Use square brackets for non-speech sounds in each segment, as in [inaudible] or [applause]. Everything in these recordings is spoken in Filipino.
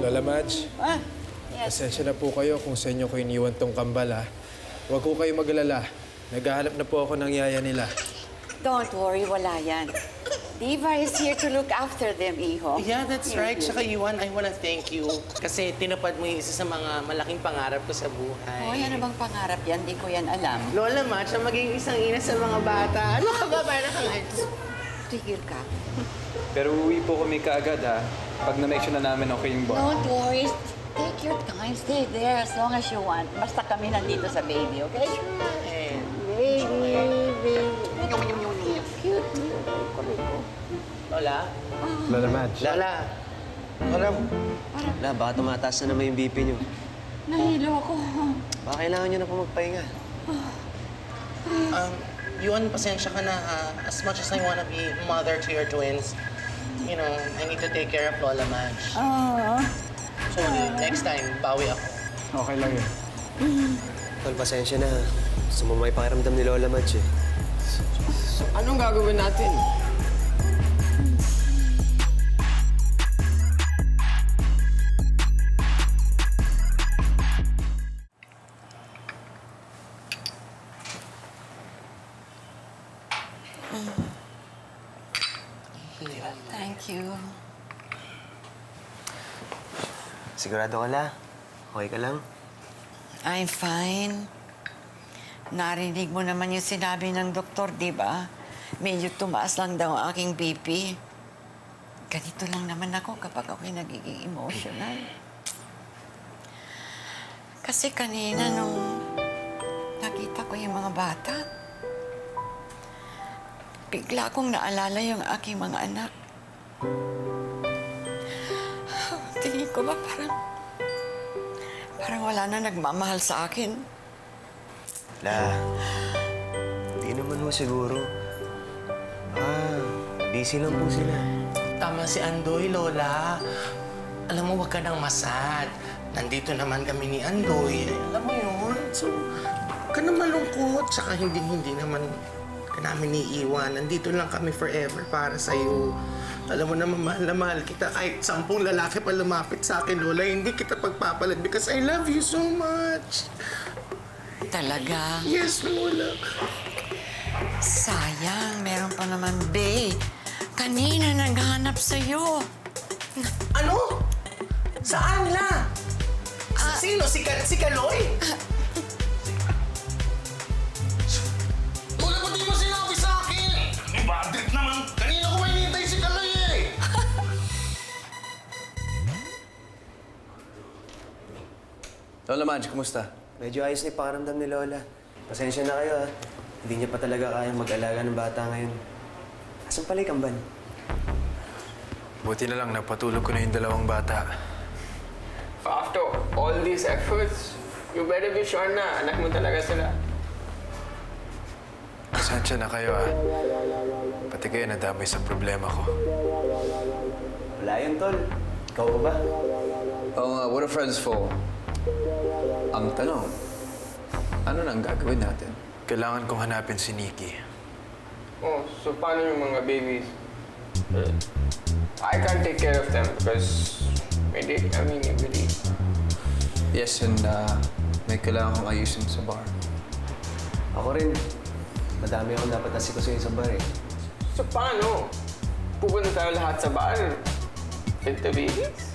Lola Madge, Ah, yes. pasensya na po kayo kung sa inyo ko iniwan tong kambal ha. Huwag ko kayo mag-alala. Naghahanap na po ako ng yaya nila. Don't worry, wala yan. Diva is here to look after them, Iho. Yeah, that's right. Tsaka Iwan, I wanna thank you. Kasi tinupad mo yung isa sa mga malaking pangarap ko sa buhay. Hoy, ano bang pangarap yan? Di ko yan alam. Lola Match, ang maging isang ina sa mga bata. Ano ka ba? Para kang Tigil ka. Pero uwi po kami kaagad ha. Pag na-make sure na namin okay yung bar. Don't worry. Take your time. Stay there as long as you want. Basta kami nandito sa baby, okay? Baby, baby. Cute. Lola? Lola Madge. Lola? Lola, Lola, baka tumataas na naman yung BP niyo. Nahilo ako. Baka kailangan niyo na po magpahinga. Um, Yuan, pasensya ka na ha. As much as I wanna be mother to your twins, you know, I need to take care of Lola Madge. Oh. So, next time, bawi ako. Okay lang yun. Tol, pasensya na. Sumama yung pakiramdam ni Lola Madge eh. Anong gagawin natin? Thank you. Sigurado ka la? Okay ka lang? I'm fine. Narinig mo naman yung sinabi ng doktor, di ba? Medyo tumaas lang daw ang aking BP. Ganito lang naman ako kapag ako'y nagiging emotional. Kasi kanina nung nakita ko yung mga bata, bigla kong naalala yung aking mga anak. Tingin ko ba parang Parang wala na nagmamahal sa akin. La, hindi naman mo siguro. Ah, busy lang po sila. Tama si Andoy, Lola. Alam mo, wag ka nang masad. Nandito naman kami ni Andoy. Alam mo yun? So, huwag ka na malungkot. Tsaka hindi-hindi naman namin iiwan. Nandito lang kami forever para sa'yo. Alam mo naman, mahal na mahal kita. Kahit sampung lalaki pa lumapit sa akin, Lola, hindi kita pagpapalag because I love you so much. Talaga. Yes, Lola. Sayang, meron pa naman, Bay. Kanina naghanap sa'yo. Ano? Saan la? Sino? Si, Ka si Kaloy? Lola Madge, kumusta? Medyo ayos na yung pakiramdam ni Lola. Pasensya na kayo ha. Hindi niya pa talaga kayang mag-alaga ng bata ngayon. Asan pala yung kamban? Buti na lang napatulog ko na yung dalawang bata. After all these efforts, you better be sure na anak mo talaga sila. Pasensya na kayo ha. Pati kayo nadamay sa problema ko. Wala yun, Tol. Ikaw ba? Oo nga, what are friends for? Ang tanong, ano nang gagawin natin? Kailangan kong hanapin si Nikki. Oh, so paano yung mga babies? Eh, I can't take care of them because may date kami ni Billy. Yes, and uh, may kailangan kong ayusin sa bar. Ako rin. Madami akong dapat asikusin sa bar eh. So paano? Pupunta tayo lahat sa bar with the babies?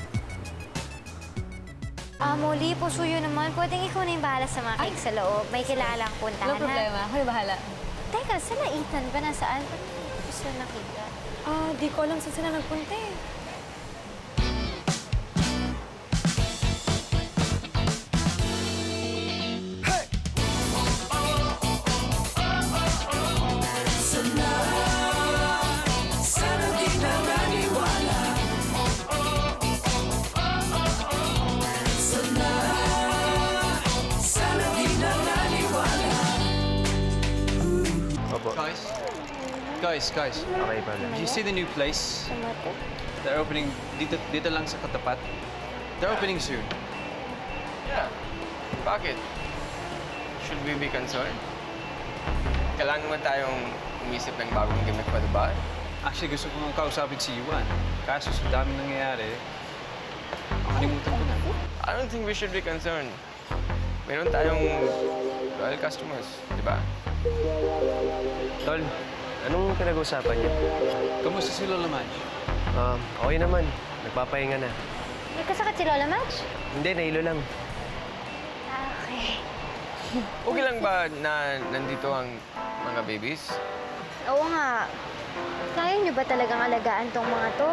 Ah, Molly, pusuyo naman. Pwedeng ikaw na yung bahala sa mga cake sa loob. May kilalang puntahan Walang problema. Ako na bahala. na. Teka, sila Ethan ba? Nasaan? Ba't hindi ko sila nakita? Ah, di ko alam saan sila nagpunta eh. Guys, guys, guys. Okay, pala. Did you see the new place? They're opening dito dito lang sa katapat. They're opening soon. Yeah. Bakit? Should we be concerned? Kailangan naman tayong umisip ng bagong gimmick pa, diba? Actually, gusto ko nga kausapin si Yuan. Kaso sa dami nangyayari, nakalimutan I don't think we should be concerned. Meron tayong loyal customers, di ba? Tol, anong pinag-uusapan niyo? Kamusta si Lola Madge? Ah, okay naman. Nagpapahinga na. Nagkasakit si Lola Match? Hindi, nahilo lang. Ah, okay. [laughs] Okay lang ba na nandito ang mga babies? Oo nga. Kaya niyo ba talagang alagaan tong mga to?